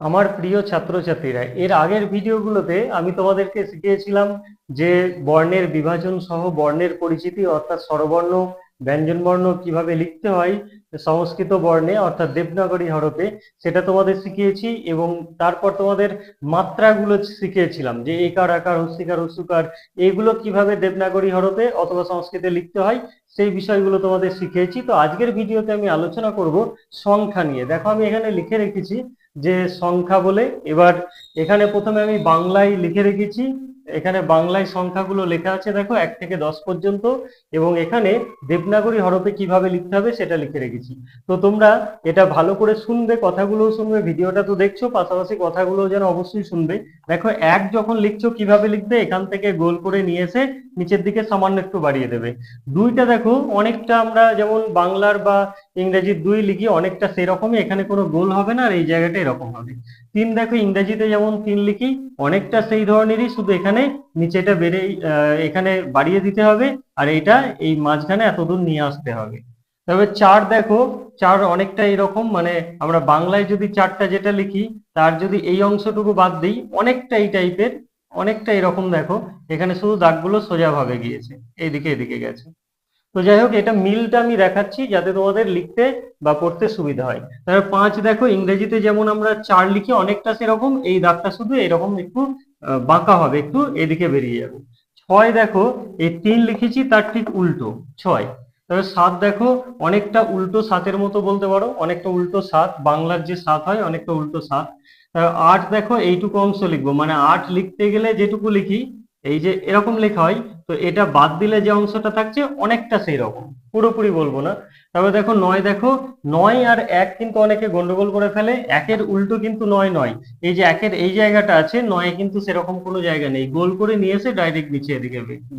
আমার প্রিয় ছাত্রছাত্রীরা, এর আগের ভিডিওগুলোতে আমি তোমাদেরকে শিখিয়েছিলাম যে বর্ণের বিভাজন সহ বর্ণের পরিচিতি, অর্থাৎ স্বরবর্ণ, ব্যঞ্জনবর্ণ কীভাবে লিখতে হয়, সংস্কৃত বর্ণে, অর্থাৎ দেবনাগরী হরফে, সেটা তোমাদের শিখিয়েছি এবং তারপর তোমাদের মাত্রাগুলো শিখিয়েছিলাম যে একার আকার হস্যিকার হস্যকার এইগুলো কীভাবে দেবনাগরী হরফে অথবা সংস্কৃতে লিখতে হয়, সেই বিষয়গুলো তোমাদের শিখিয়েছি। তো আজকের ভিডিওতে আমি আলোচনা করব সংখ্যা নিয়ে। দেখো আমি এখানে লিখে রেখেছি যে সংখ্যা বলে, এবার এখানে প্রথমে আমি বাংলায় লিখে রেখেছি। এখানে বাংলায় সংখ্যাগুলো লেখা আছে, দেখো, এক থেকে দশ পর্যন্ত। এবং এখানে দেবনাগরী হরফে কীভাবে লিখতে হবে সেটা লিখে রেখেছি। তো তোমরা এটা ভালো করে শুনবে কথাগুলো শুনবে, ভিডিওটা তো দেখছ, পাশাপাশি কথাগুলো যেন অবশ্যই শুনবে। দেখো, এক যখন লিখছো, কীভাবে লিখবে? এখান থেকে গোল করে নিয়ে এসে নিচের দিকে সামান্য একটু বাড়িয়ে দেবে। দুইটা দেখো, অনেকটা আমরা যেমন বাংলার বা ইংরেজির দুই লিখি, অনেকটা সেরকমই, এখানে কোনো গোল হবে না আর এই জায়গাটা এরকম হবে। তিন দেখো, ইংরেজিতে যেমন তিন লিখি, অনেকটা সেই ধরনেরই শুধু এখানে নিচেটা বেড়ে এখানে বাড়িয়ে দিতে হবে, আর এটা এই মাঝখানে এতদূর নিয়ে আসতে হবে। তবে চার দেখো, চার অনেকটা এরকম মানে আমরা বাংলায় যদি চারটা যেটা লিখি, তার যদি এই অংশটুকু বাদ দিই, অনেকটা এই টাইপের, অনেকটা এরকম দেখো, এখানে শুধু দাগগুলো সোজাভাবে গিয়েছে, এইদিকে এদিকে গেছে। তো যাই হোক, এটা মিলটা আমি দেখাচ্ছি, যাতে তোমাদের লিখতে বা পড়তে সুবিধা হয়। তারপর পাঁচ দেখো, ইংরেজিতে যেমন আমরা চার লিখি, অনেকটা সেরকম, এই দাগটা শুধু এরকম একটু বাঁকা হবে, একটু এদিকে বেরিয়ে যাবে। ছয় দেখো, এই তিন লিখেছি, তার ঠিক উল্টো, ছয়। তবে সাত দেখো, অনেকটা উল্টো সাতের মতো বলতে পারো, অনেকটা উল্টো সাত বাংলার যে সাত হয় অনেকটা উল্টো সাত আট দেখো, এইটুকু অংশ লিখব মানে আট লিখতে গেলে যেটুকু লিখি, এই যে এরকম লেখা হয়, তো এটা বাদ দিলে যে অংশটা থাকছে অনেকটা সেই রকম পুরোপুরি বলব না। তবে দেখো, নয় দেখো, নয় আর এক কিন্তু অনেকে গন্ডগোল করে ফেলে, একের উল্টো কিন্তু নয় নয়। এই যে একের এই জায়গাটা আছে, নয় কিন্তু সেরকম কোনো জায়গা নেই। গোল করে নিয়ে এসে ডাইরেক্ট নিচে এদিকে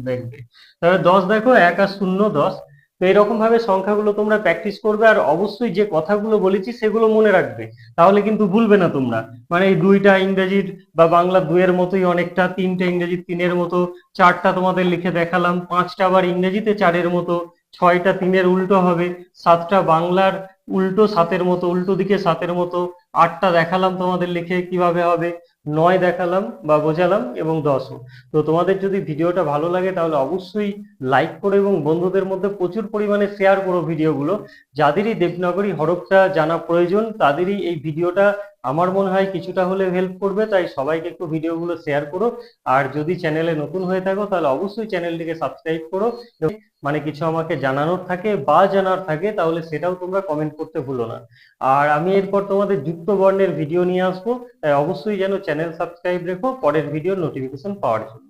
দেখবে। তবে দশ দেখো, এক আর শূন্য দশ। তো এরকম ভাবে সংখ্যাগুলো তোমরা প্র্যাকটিস করবে আর অবশ্যই যে কথাগুলো বলেছি সেগুলো মনে রাখবে। তাহলে কিন্তু ভুলবে না তোমরা। মানে দুইটা ইংরেজির বা বাংলা দুইয়ের মতোই অনেকটা, তিনটা ইংরেজির তিনের মতো, চারটা তোমাদের লিখে দেখালাম, পাঁচটা আবার ইংরেজিতে চারের মতো, ছয়টা তিনের উল্টো হবে, সাতটা বাংলার উল্টো সাতের মতো, উল্টো দিকে সাতের মতো, আটটা দেখালাম তোমাদের লিখে কীভাবে হবে। নয় দেখালাম বা বোঝালাম এবং দশও তো তোমাদের যদি ভিডিওটা ভালো লাগে তাহলে অবশ্যই লাইক করো এবং বন্ধুদের মধ্যে প্রচুর পরিমাণে শেয়ার করো ভিডিওগুলো। যাদেরই দেবনাগরী হরফটা জানা প্রয়োজন, তাদেরই এই ভিডিওটা আমার মনে হয় কিছুটা হলে হেল্প করবে, তাই সবাইকে একটু ভিডিওগুলো শেয়ার করো। আর যদি চ্যানেলে নতুন হয়ে থাকো, তাহলে অবশ্যই চ্যানেলটিকে সাবস্ক্রাইব করো। মানে কিছু আমাকে জানানোর থাকে বা জানার থাকে, তাহলে সেটাও তোমরা কমেন্ট করতে ভুলো না। আর আমি এরপর তোমাদের যুক্ত বর্ণের ভিডিও নিয়ে আসব, তাই অবশ্যই যেন চ্যানেল সাবস্ক্রাইব রেখো, পরের ভিডিওর নোটিফিকেশন পাওয়ার জন্য।